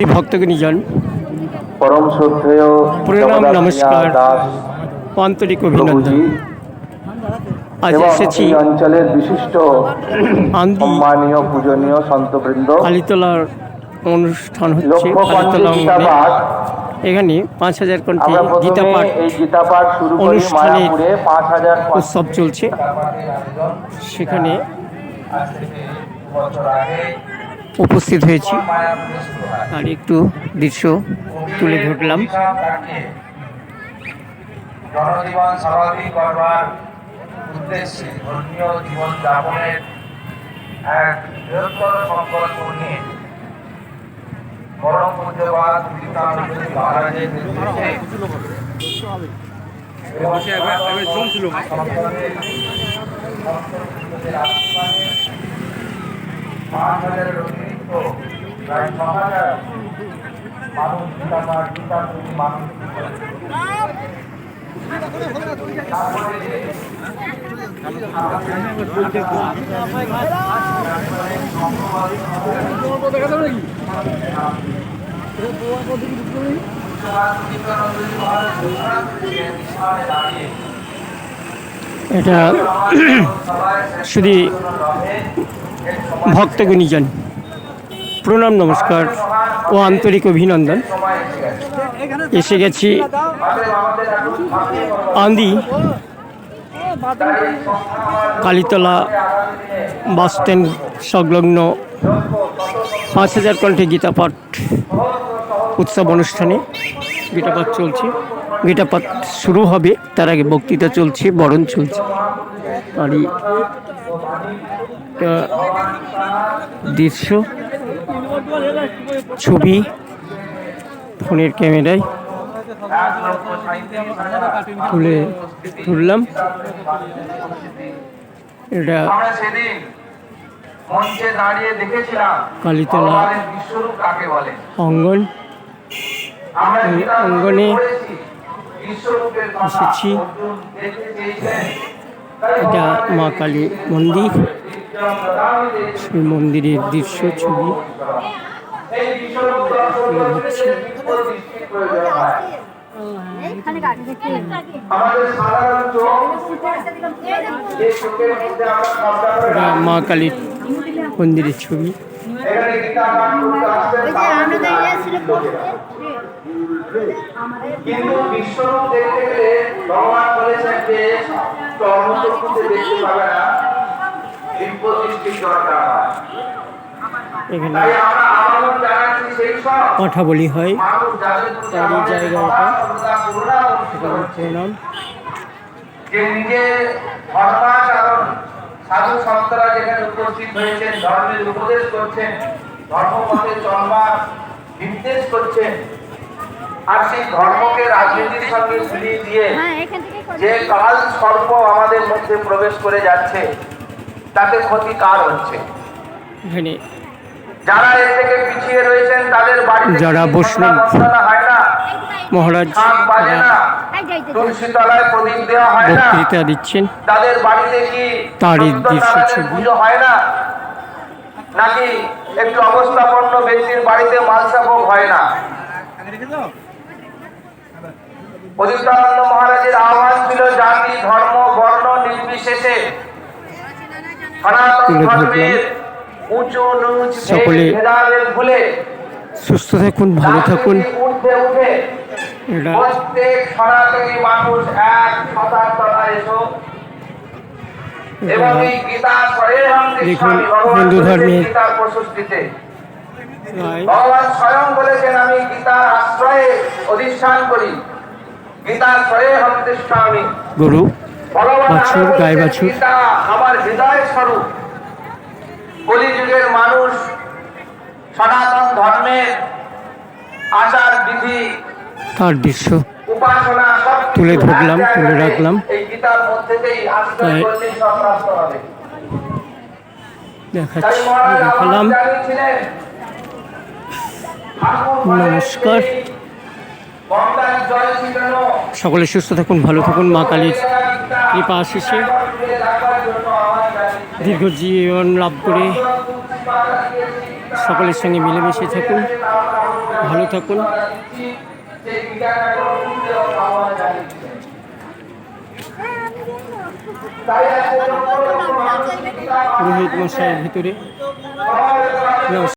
ভক্তগণীজন পরম শ্রদ্ধেয় প্রণাম, নমস্কার। আন্তরিক অভিনন্দন। আজ এসেছি অঞ্চলের বিশিষ্ট সম্মানীয় পূজনীয় সন্তবৃন্দ। কালীতলার অনুষ্ঠান হচ্ছে গীতাপাঠ এখানে পাঁচ হাজার কণ্ঠে করি পাঁচ হাজার উৎসব চলছে। সেখানে উপস্থিত হয়েছি। আর একটু দৃশ্য তুলে ধরলাম। জনজীবন স্বাভাবিক করবার উদ্দেশ্যে ধর্মীয় জীবন যাপনের এক বৃহত্তর সংকল্প নিয়ে পরম পূজ্যবাদ মহারাজের এটা শুধু ভক্তগণীজন প্রণাম, নমস্কার ও আন্তরিক অভিনন্দন। এসে গেছি আন্দি কালীতলা বাস স্ট্যান্ড সংলগ্ন পাঁচ হাজার কণ্ঠে গীতাপাঠ উৎসব অনুষ্ঠানে গীতাপাঠ চলছে। গীতাপাঠ শুরু হবে, তার আগে বক্তৃতা চলছে, বরণ চলছে। আর দৃশ্য ছবি ফোনের ক্যামেরায় তুলে তুললাম। এটা আমরা মঞ্চে দাঁড়িয়ে দেখেছিলাম। কালীতলা বিশ্বরূপ কাকে বলে? অঙ্গন। অঙ্গনে এসেছি। এটা মা কালী মন্দির। সেই মন্দিরের দৃশ্য ছবি। মা কালীর মন্দিরের ছবি। কিন্তু বিশ্বরূপ দেখতে গেলে ভগবান বলেছেন যে চর্মচক্ষুতে দেখতে পাবে না দৃষ্টির দরকার এখানে কথা বলি হয় তারই আমাদের জায়গা সদা এটা। সর্বদা করুণা অনুষ্ঠিত এখানে হচ্ছে। প্রণাম যে নিজের ধর্মাচরণ সাধু সন্তরা যেখানে উপস্থিত হয়েছেন ধর্মের উপদেশ করছেন ধর্মপথে চলবার নির্দেশ করছেন আর সেই ধর্মকে রাজনীতির সঙ্গে মিলিয়ে দিয়ে যে কাল সর্প আমাদের মধ্যে প্রবেশ করে যাচ্ছে তাতে ক্ষতি কার হচ্ছে এখানে যারা এর থেকে পিছিয়ে রয়েছেন তাদের বাড়িতে যারা বসলেন। মহারাজ হয় বক্তৃতা দিচ্ছেন। তাদের বাড়িতে কি তারই দৃশ্য ছবি। হয় না? নাকি একটু অবস্থাপন্ন ব্যক্তির বাড়িতে মালসা ভোগ হয় না? অদিতানন্দ মহারাজের আহ্বান ছিল জাতি ধর্ম বর্ণ নির্বিশেষে। সনাতন ধর্মের সকলে- সুস্থ থাকুন ভালো থাকুন। দেখুন, হিন্দু গীতার ভগবান স্বয়ং বলেছেন আমি গীতার আশ্রয়ে অধিষ্ঠান করি। গীতার স্বরে হন্তিষ্ঠ আমি গরু ভগবান আমার হৃদয় স্বরূপ। কলিযুগের মানুষ সনাতন ধর্মের আচার বিধি তার দৃশ্য তুলে ধরলাম, তুলে রাখলাম। দেখাচ্ছি দেখালাম নমস্কার। সকলে সুস্থ থাকুন ভালো থাকুন মা কালীর কৃপা আশিসে দীর্ঘ জীবন লাভ করে সকলের সঙ্গে মিলেমিশে থাকুন ভালো থাকুন। পুরোহিত মশাইয়ের ভিতরে।